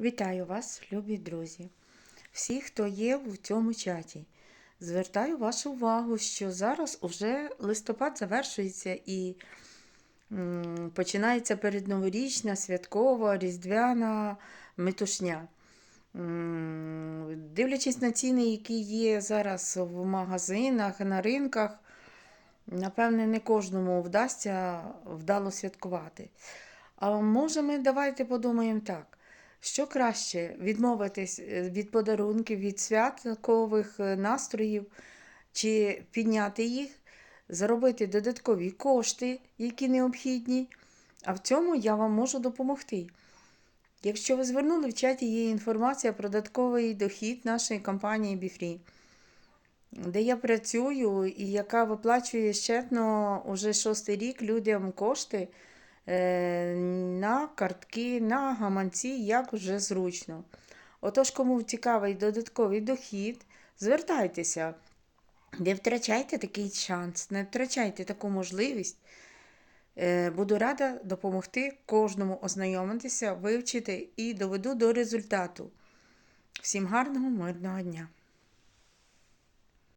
Вітаю вас, любі друзі, всі, хто є в цьому чаті. Звертаю вашу увагу, що зараз уже листопад завершується і починається передноворічна, святкова, різдвяна метушня. Дивлячись на ціни, які є зараз в магазинах, на ринках, напевне, не кожному вдасться вдало святкувати. А може, ми давайте подумаємо так. Що краще відмовитись е, від подарунків, від святкових е, настроїв, чи підняти їх, заробити додаткові кошти, які необхідні, а в цьому я вам можу допомогти. Якщо ви звернули в чаті, є інформація про додатковий дохід нашої компанії Біфрі, де я працюю і яка виплачує щетно уже шостий рік людям кошти е, картки, на гаманці, як вже зручно. Отож, кому цікавий додатковий дохід, звертайтеся, не втрачайте такий шанс, не втрачайте таку можливість. Е, Буду рада допомогти кожному ознайомитися, вивчити і доведу до результату. Всім гарного, мирного дня!